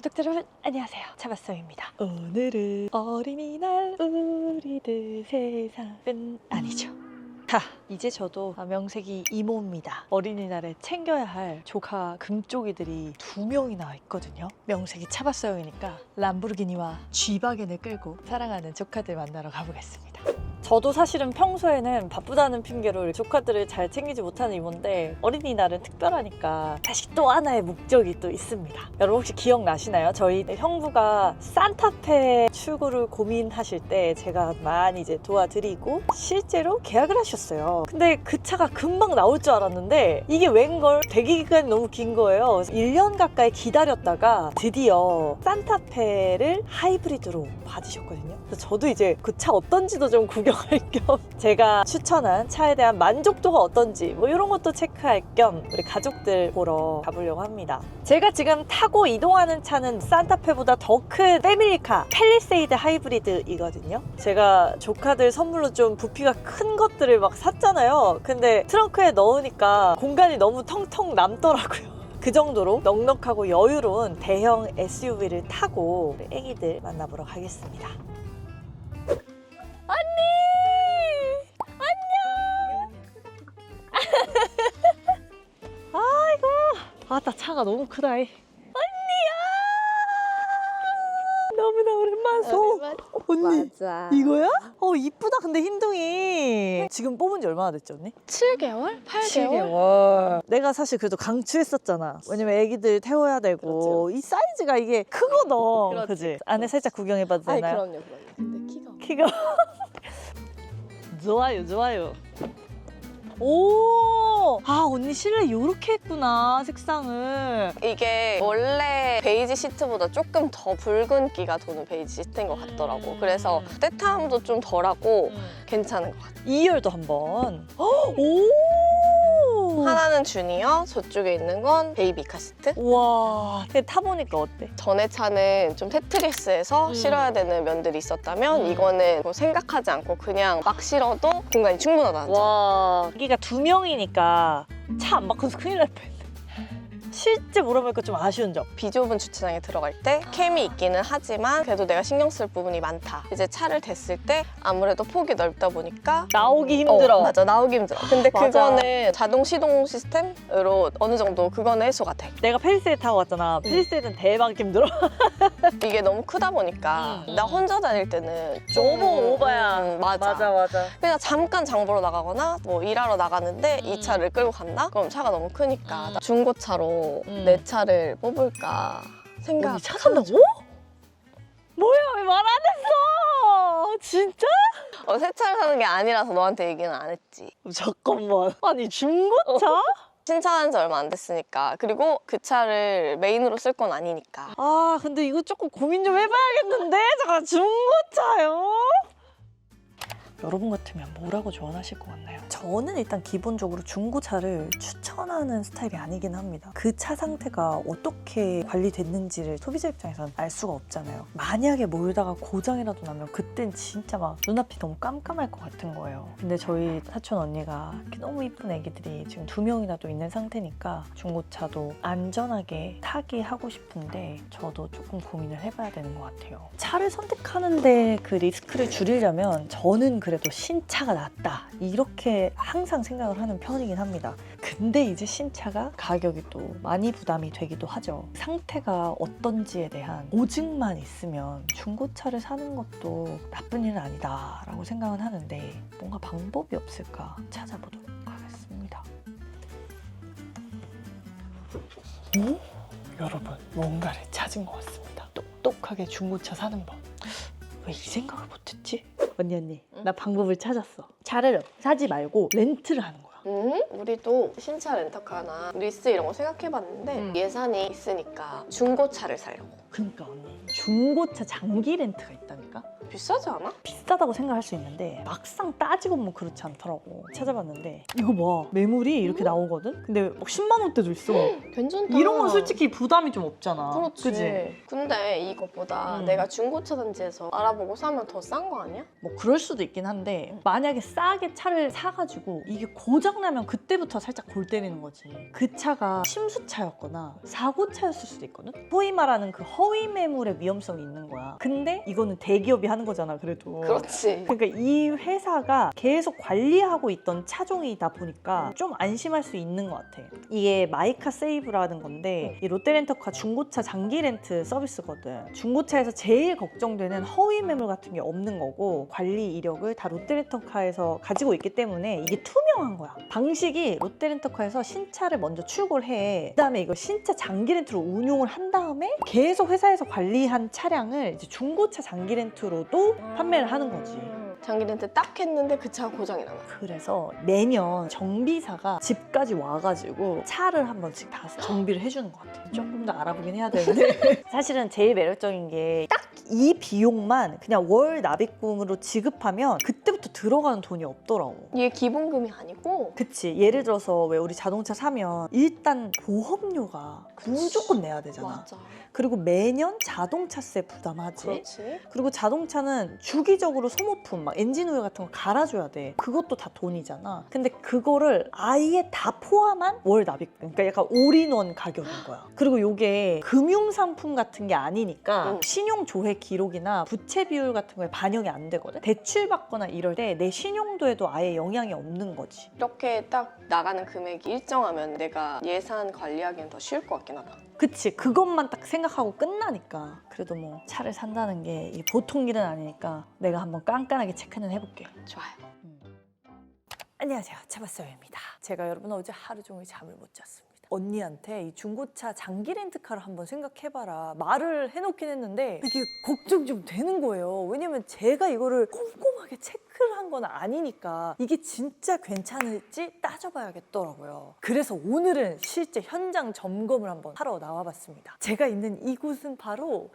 구독자 여러분 안녕하세요. 차바쌤입니다. 오늘은 어린이날 우리들 세상은 아니죠. 자 이제 저도 명색이 이모입니다. 어린이날에 챙겨야 할 조카 금쪽이들이 두 명이나 있거든요. 명색이 차바쌤이니까 람보르기니와 쥐바겐을 끌고 사랑하는 조카들 만나러 가보겠습니다 저도 사실은 평소에는 바쁘다는 핑계로 조카들을 잘 챙기지 못하는 이모인데 어린이날은 특별하니까 다시 또 하나의 목적이 또 있습니다. 여러분 혹시 기억나시나요? 저희 형부가 산타페 출구를 고민하실 때 제가 많이 이제 도와드리고 실제로 계약을 하셨어요. 근데 그 차가 금방 나올 줄 알았는데 이게 웬걸 대기 기간이 너무 긴 거예요. 그래서 1년 가까이 기다렸다가 드디어 산타페를 하이브리드로 받으셨거든요. 저도 이제 그 차 어떤지도 좀 구경 할 겸 제가 추천한 차에 대한 만족도가 어떤지 뭐 이런 것도 체크할 겸 우리 가족들 보러 가보려고 합니다. 제가 지금 타고 이동하는 차는 산타페보다 더 큰 패밀리카 펠리세이드 하이브리드이거든요. 제가 조카들 선물로 좀 부피가 큰 것들을 막 샀잖아요. 근데 트렁크에 넣으니까 공간이 너무 텅텅 남더라고요. 그 정도로 넉넉하고 여유로운 대형 SUV를 타고 애기들 만나보러 가겠습니다. 차가 너무 크다. 이. 언니야! 너무나 오랜만 소. 언니. 맞아. 이거야? 어 이쁘다 근데 흰둥이 지금 뽑은 지 얼마나 됐지 언니? 7개월? 8개월? 7개월 내가 사실 그래도 강추했었잖아 왜냐면 애기들 태워야 되고 이 사이즈가 이게 크거든 그렇지. 그지? 안에 살짝 구경해봐도 아니 되나요? 그럼요 그럼요. 근데 키가 키가 좋아요 좋아요 오! 아 언니 실내 요렇게 했구나 색상을 이게 원래 베이지 시트보다 조금 더 붉은기가 도는 베이지 시트인 것 같더라고. 음. 그래서 때타함도 좀 덜하고 괜찮은 것 같아. 2열도 한번 오! 하나는 주니어, 저쪽에 있는 건 베이비 카시트. 와 타보니까 어때? 전에 차는 좀 테트리스에서 음. 실어야 되는 면들이 있었다면 음. 이거는 뭐 생각하지 않고 그냥 막 실어도 공간이 충분하다는 점. 와 여기가 두 명이니까 차 안 바꿔서 큰일 날 뻔했네 실제 몰아보니까 좀 아쉬운 점 비좁은 주차장에 들어갈 때 캠이 있기는 하지만 그래도 내가 신경 쓸 부분이 많다. 이제 차를 댔을 때 아무래도 폭이 넓다 보니까 나오기 힘들어 어, 맞아 나오기 힘들어. 근데 맞아. 그거는 자동 시동 시스템으로 어느 정도 그거는 해소가 돼. 내가 펠리세이드 타고 왔잖아 펠리세이드는 대박 힘들어 이게 너무 크다 보니까 음. 나 혼자 다닐 때는 좀 너무 오버야. 음, 맞아. 맞아 그냥 잠깐 장 보러 나가거나 뭐 일하러 나가는데 음. 이 차를 끌고 간다? 그럼 차가 너무 크니까 음. 나 중고차로 음. 내 차를 뽑을까 생각. 언니 차 산다고? 뭐야 왜 말 안 했어 진짜? 어, 새 차를 사는 게 아니라서 너한테 얘기는 안 했지. 잠깐만 아니 중고차? 신차한 지 얼마 안 됐으니까. 그리고 그 차를 메인으로 쓸 건 아니니까. 아 근데 이거 조금 고민 좀 해봐야겠는데 잠깐 중고차요? 여러분 같으면 뭐라고 조언하실 것 같나요? 저는 일단 기본적으로 중고차를 추천하는 스타일이 아니긴 합니다. 그 차 상태가 어떻게 관리됐는지를 소비자 입장에서는 알 수가 없잖아요. 만약에 몰다가 고장이라도 나면 그땐 진짜 막 눈앞이 너무 깜깜할 것 같은 거예요. 근데 저희 사촌 언니가 이렇게 너무 이쁜 애기들이 지금 두 명이나 또 있는 상태니까 중고차도 안전하게 타게 하고 싶은데 저도 조금 고민을 해봐야 되는 것 같아요. 차를 선택하는데 그 리스크를 줄이려면 저는 그 래도 신차가 낫다. 이렇게 항상 생각을 하는 편이긴 합니다. 근데 이제 신차가 가격이 또 많이 부담이 되기도 하죠. 상태가 어떤지에 대한 오증만 있으면 중고차를 사는 것도 나쁜 일은 아니다 라고 생각은 하는데 뭔가 방법이 없을까 찾아보도록 하겠습니다. 오? 여러분 뭔가를 찾은 것 같습니다. 똑똑하게 중고차 사는 법. 왜 이 생각을 못했지? 언니 언니 응? 나 방법을 찾았어. 차를 사지 말고 렌트를 하는 거야. 음, 우리도 신차 렌터카나 리스 이런 거 생각해봤는데 음. 예산이 있으니까 중고차를 살려고. 그러니까 언니 중고차 장기 렌트가 있다니까? 비싸지 않아? 비싸다고 생각할 수 있는데 막상 따지고 보면 그렇지 않더라고 찾아봤는데 이거 봐 매물이 이렇게 나오거든? 근데 막 10만 원대도 있어 괜찮다. 이런 건 솔직히 부담이 좀 없잖아 그렇지. 그지? 근데 이것보다 음. 내가 중고차 단지에서 알아보고 사면 더 싼 거 아니야? 뭐 그럴 수도 있긴 한데 만약에 싸게 차를 사가지고 이게 고장나면 그때부터 살짝 골 때리는 거지 그 차가 심수차였거나 사고차였을 수도 있거든 소위 말하는 그 허위 매물의 위험 성이 있는 거야. 근데 이거는 대기업이 하는 거잖아, 그래도. 그렇지. 그러니까 이 회사가 계속 관리하고 있던 차종이다 보니까 좀 안심할 수 있는 것 같아. 이게 마이카 세이브라는 건데 이 롯데렌터카 중고차 장기 렌트 서비스거든. 중고차에서 제일 걱정되는 허위 매물 같은 게 없는 거고 관리 이력을 다 롯데렌터카에서 가지고 있기 때문에 이게 투명한 거야. 방식이 롯데렌터카에서 신차를 먼저 출고를 해. 그다음에 이걸 신차 장기 렌트로 운용을 한 다음에 계속 회사에서 관리 한 차량을 중고차 장기 렌트로도 판매를 하는 거지. 장기 렌트 딱 했는데 그 차가 고장이 나. 그래서 매년 정비사가 집까지 와가지고 차를 한 번씩 다 정비를 해주는 것 같아요. 조금 더 알아보긴 해야 되는데 사실은 제일 매력적인 게 딱 이 비용만 그냥 월 납입금으로 지급하면 그때부터 들어가는 돈이 없더라고. 이게 기본금이 아니고 그치 예를 들어서 왜 우리 자동차 사면 일단 보험료가 무조건 내야 되잖아. 맞아. 그리고 매년 자동차세 부담하지. 그렇지. 그리고 자동차는 주기적으로 소모품, 막 엔진 오일 같은 거 갈아줘야 돼. 그것도 다 돈이잖아. 근데 그거를 아예 다 포함한 월 납입금. 그러니까 약간 올인원 가격인 거야. 그리고 요게 금융 상품 같은 게 아니니까 응. 신용 조회 기록이나 부채 비율 같은 거에 반영이 안 되거든. 대출 받거나 이럴 때 내 신용도에도 아예 영향이 없는 거지. 이렇게 딱 나가는 금액이 일정하면 내가 예산 관리하기는 더 쉬울 것 같긴 하다. 그치 그것만 딱 생각하고 끝나니까 그래도 뭐 차를 산다는 게 이게 보통 일은 아니니까 내가 한번 깐깐하게 체크는 해볼게 좋아요. 안녕하세요. 차바서입니다. 제가 여러분 어제 하루 종일 잠을 못 잤습니다. 언니한테 이 중고차 장기 렌트카를 한번 생각해봐라 말을 해놓긴 했는데 이게 걱정 좀 되는 거예요. 왜냐면 제가 이거를 꼼꼼하게 체크를 한 건 아니니까 이게 진짜 괜찮을지 따져봐야겠더라고요. 그래서 오늘은 실제 현장 점검을 한번 하러 나와봤습니다. 제가 있는 이곳은 바로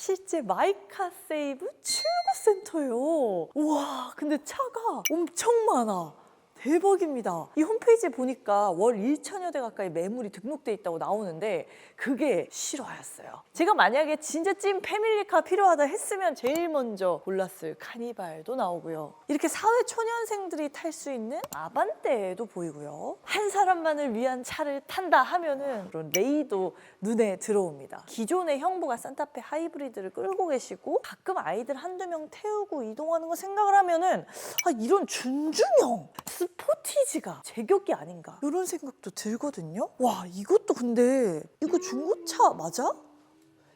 실제 마이카 세이브 출고센터예요. 우와, 근데 차가 엄청 많아. 대박입니다. 이 홈페이지에 보니까 월 1천여 대 가까이 매물이 등록돼 있다고 나오는데 그게 실화였어요. 제가 만약에 진짜 찐 패밀리카 필요하다 했으면 제일 먼저 골랐을 카니발도 나오고요. 이렇게 사회 초년생들이 탈 수 있는 아반떼도 보이고요. 한 사람만을 위한 차를 탄다 하면은 그런 레이도 눈에 들어옵니다. 기존의 형부가 산타페 하이브리드를 끌고 계시고 가끔 아이들 한두 명 태우고 이동하는 거 생각을 하면은 아 이런 준중형 스포티지가 제격이 아닌가? 이런 생각도 들거든요. 와 이것도 근데 이거 중고차 맞아?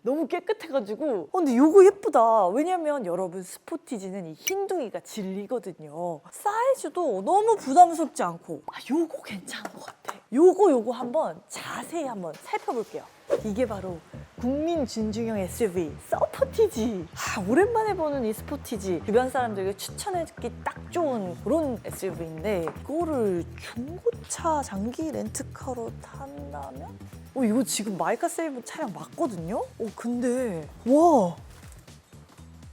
너무 깨끗해가지고. 어, 근데 요거 예쁘다. 왜냐면 여러분 스포티지는 이 흰둥이가 진리거든요. 사이즈도 너무 부담스럽지 않고. 아 요거 괜찮은 것 같아. 요거 요거 한번 자세히 한번 살펴볼게요 이게 바로 국민 준중형 SUV 서포티지 아, 오랜만에 보는 이 스포티지 주변 사람들에게 추천해주기 딱 좋은 그런 SUV인데 이거를 중고차 장기 렌트카로 탄다면? 어, 이거 지금 마이카 세이브 차량 맞거든요? 어, 근데 와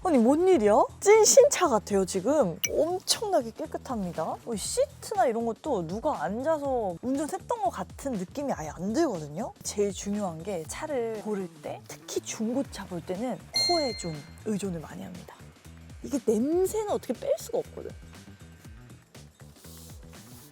아니 뭔 일이야? 찐 신차 같아요 지금? 엄청나게 깨끗합니다. 어, 시트나 이런 것도 누가 앉아서 운전했던 것 같은 느낌이 아예 안 들거든요? 제일 중요한 게 차를 고를 때 특히 중고차 볼 때는 코에 좀 의존을 많이 합니다. 이게 냄새는 어떻게 뺄 수가 없거든.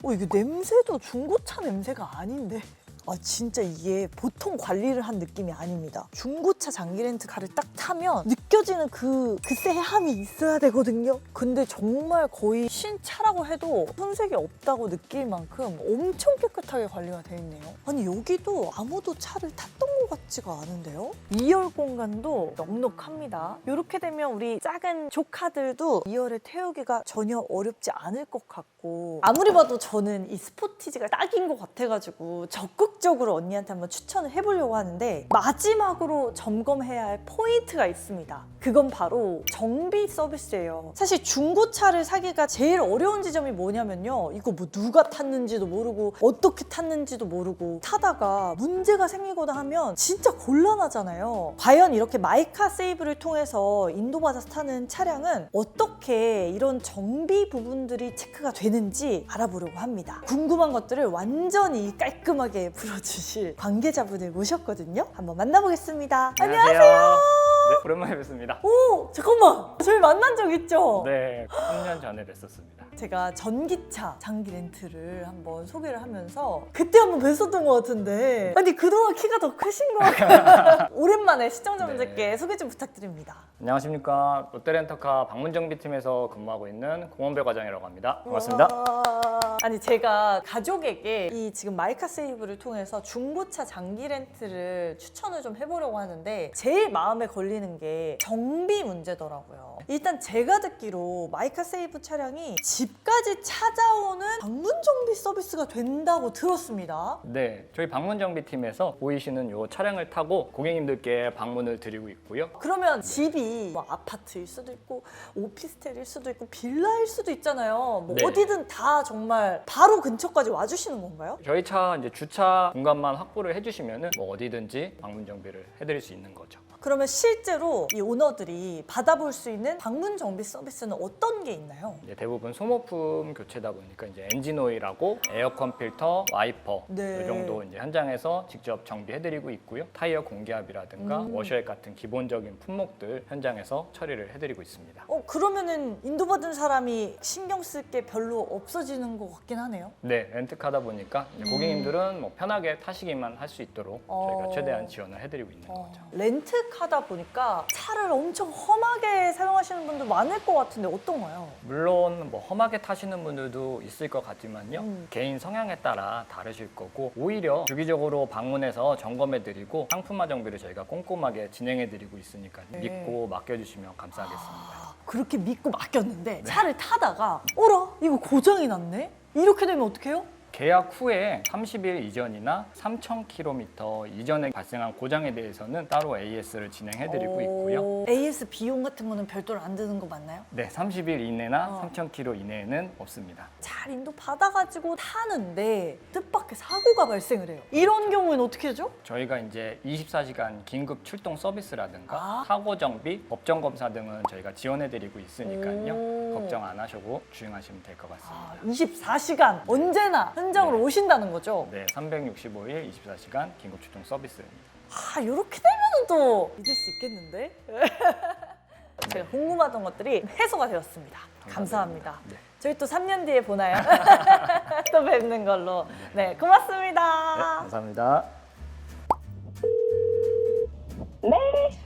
어 이게 냄새도 중고차 냄새가 아닌데 아 진짜 이게 보통 관리를 한 느낌이 아닙니다. 중고차 장기 렌트카를 딱 타면 느껴지는 그, 그 쎄함이 있어야 되거든요. 근데 정말 거의 신차라고 해도 손색이 없다고 느낄 만큼 엄청 깨끗하게 관리가 돼 있네요. 아니 여기도 아무도 차를 탔던 것 같지가 않은데요? 2열 공간도 넉넉합니다. 이렇게 되면 우리 작은 조카들도 2열에 태우기가 전혀 어렵지 않을 것 같고 아무리 봐도 저는 이 스포티지가 딱인 것 같아가지고 적극적으로 언니한테 한번 추천을 해보려고 하는데 마지막으로 점검해야 할 포인트가 있습니다. 그건 바로 정비 서비스예요. 사실 중고차를 사기가 제일 어려운 지점이 뭐냐면요. 이거 뭐 누가 탔는지도 모르고 어떻게 탔는지도 모르고 타다가 문제가 생기거나 하면 진짜 곤란하잖아요. 과연 이렇게 마이카 세이브를 통해서 인도받아서 타는 차량은 어떻게 이런 정비 부분들이 체크가 되는지 알아보려고 합니다. 궁금한 것들을 완전히 깔끔하게 풀어주실 관계자분을 모셨거든요. 한번 만나보겠습니다. 안녕하세요. 네, 오랜만에 뵙습니다. 오 잠깐만 저희 만난 적 있죠? 네, 3년 전에 뵀었습니다. 제가 전기차 장기 렌트를 한번 소개를 하면서 그때 한번 뵀었던 것 같은데 아니 그동안 키가 더 크신 것 같아요 오랜만에 시청자분들께 네. 소개 좀 부탁드립니다 안녕하십니까. 롯데렌터카 방문정비팀에서 근무하고 있는 공원배 과장이라고 합니다. 반갑습니다. 우와. 아니 제가 가족에게 이 지금 마이카 세이브를 통해서 중고차 장기 렌트를 추천을 좀 해보려고 하는데 제일 마음에 걸리는 게 정비 문제더라고요. 일단 제가 듣기로 마이카 세이브 차량이 집까지 찾아오는 방문 정비 서비스가 된다고 들었습니다. 네, 저희 방문 정비팀에서 보이시는 이 차량을 타고 고객님들께 방문을 드리고 있고요. 그러면 집이 뭐 아파트일 수도 있고 오피스텔일 수도 있고 빌라일 수도 있잖아요. 뭐 네. 어디든 다 정말 바로 근처까지 와주시는 건가요? 저희 차 이제 주차 공간만 확보를 해주시면은 뭐 어디든지 방문 정비를 해드릴 수 있는 거죠. 그러면 실제로 이 오너들이 받아볼 수 있는 방문 정비 서비스는 어떤 게 있나요? 이제 대부분 소모품 교체다 보니까 이제 엔진 오일하고 에어컨 필터, 와이퍼 네. 이 정도 이제 현장에서 직접 정비해드리고 있고요. 타이어 공기압이라든가 음. 워셔액 같은 기본적인 품목들 현장에서 처리를 해드리고 있습니다. 어 그러면은 인도받은 사람이 신경 쓸 게 별로 없어지는 것 같긴 하네요. 네, 렌트카다 보니까 이제 고객님들은 뭐 편하게 타시기만 할 수 있도록 음. 어. 저희가 최대한 지원을 해드리고 있는 어, 거죠. 렌트 카다 보니까 차를 엄청 험하게 사용하시는 분들 많을 것 같은데 어떤가요? 물론 뭐 험하게 타시는 분들도 있을 것 같지만요. 음. 개인 성향에 따라 다르실 거고 오히려 주기적으로 방문해서 점검해드리고 상품 화 정비를 저희가 꼼꼼하게 진행해드리고 있으니까 네. 믿고 맡겨주시면 감사하겠습니다. 아, 그렇게 믿고 맡겼는데 차를 타다가 어라 이거 고장이 났네? 이렇게 되면 어떡해요? 계약 후에 30일 이전이나 3,000km 이전에 발생한 고장에 대해서는 따로 AS를 진행해드리고 있고요. 오, AS 비용 같은 거는 별도로 안 드는 거 맞나요? 네, 30일 이내나 어. 3,000km 이내에는 없습니다. 잘 인도 받아가지고 타는데 뜻밖의 사고가 발생을 해요. 이런 경우에는 어떻게 하죠? 저희가 이제 24시간 긴급 출동 서비스라든가 아. 사고 정비, 법정 검사 등은 저희가 지원해드리고 있으니까요. 오. 걱정 안 하시고 주행하시면 될 것 같습니다. 아, 24시간 언제나 현장으로 네. 오신다는 거죠? 네, 365일 24시간 긴급 출동 서비스입니다. 아 이렇게 되면 또 믿을 수 있겠는데? 제가 궁금하던 것들이 해소가 되었습니다. 감사합니다. 네. 저희 또 3년 뒤에 보나요? 또 뵙는 걸로. 네, 네, 고맙습니다. 감사합니다.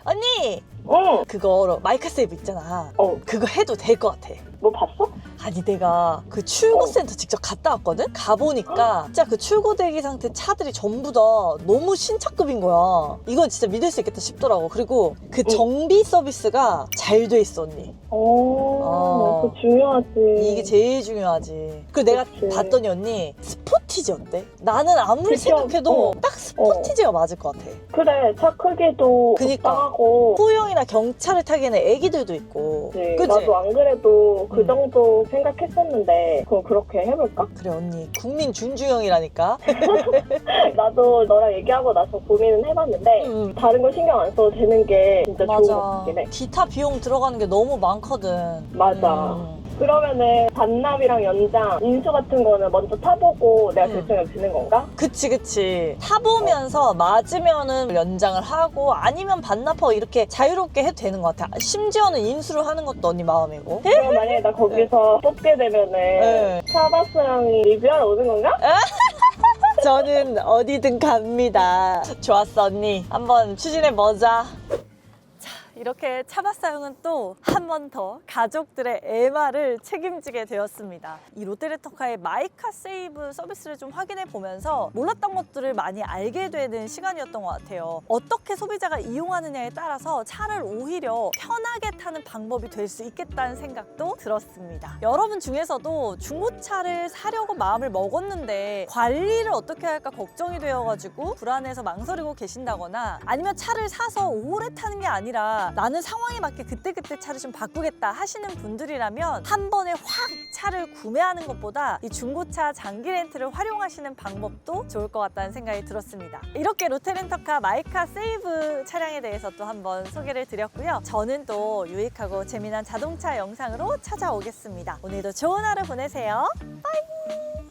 언니, 응, 그거 마이크 세이브 있잖아. 어, 그거 해도 될 것 같아. 너 봤어? 아니 내가 그 출고센터 직접 갔다 왔거든? 가보니까 진짜 그 출고 대기 상태 차들이 전부 다 너무 신차급인 거야 이건 진짜 믿을 수 있겠다 싶더라고 그리고 그 정비 서비스가 잘 돼 있어 언니 오, 어. 그거 중요하지. 이게 제일 중요하지 그리고 내가 그치. 봤더니 언니 스포티지 어때? 나는 아무리 그쵸? 생각해도 어. 딱 스포티지가 맞을 것 같아 그래, 차 크기도 그니까. 적당하고. 소형이나 경차를 타기에는 애기들도 있고 네, 그치? 나도 안 그래도 그 음. 정도 생각했었는데 그럼 그렇게 해볼까? 그래 언니 국민 준주형이라니까 나도 너랑 얘기하고 나서 고민은 해봤는데 음. 다른 거 신경 안 써도 되는 게 진짜 좋은 것 같긴 해. 기타 비용 들어가는 게 너무 많거든. 맞아. 음. 그러면은 반납이랑 연장, 인수 같은 거는 먼저 타보고 내가 음. 결정을 드는 건가? 그치 그치. 타보면서 맞으면은 연장을 하고 아니면 반납하고 이렇게 자유롭게 해도 되는 것 같아. 심지어는 인수를 하는 것도 언니 마음이고. 그럼 만약에 나 거기서 뽑게 되면은 네. 차바스랑이 리뷰하러 오는 건가? 저는 어디든 갑니다. 좋았어 언니. 한번 추진해 보자. 이렇게 차바사용은 또 한 번 더 가족들의 애마를 책임지게 되었습니다. 이 롯데레터카의 마이카 세이브 서비스를 좀 확인해 보면서 몰랐던 것들을 많이 알게 되는 시간이었던 것 같아요. 어떻게 소비자가 이용하느냐에 따라서 차를 오히려 편하게 타는 방법이 될 수 있겠다는 생각도 들었습니다. 여러분 중에서도 중고차를 사려고 마음을 먹었는데 관리를 어떻게 할까 걱정이 되어가지고 불안해서 망설이고 계신다거나 아니면 차를 사서 오래 타는 게 나는 상황에 맞게 그때그때 차를 좀 바꾸겠다 하시는 분들이라면 한 번에 확 차를 구매하는 것보다 이 중고차 장기 렌트를 활용하시는 방법도 좋을 것 같다는 생각이 들었습니다. 이렇게 롯데렌터카 마이카 세이브 차량에 대해서 또 한번 소개를 드렸고요. 저는 또 유익하고 재미난 자동차 영상으로 찾아오겠습니다. 오늘도 좋은 하루 보내세요. 빠이!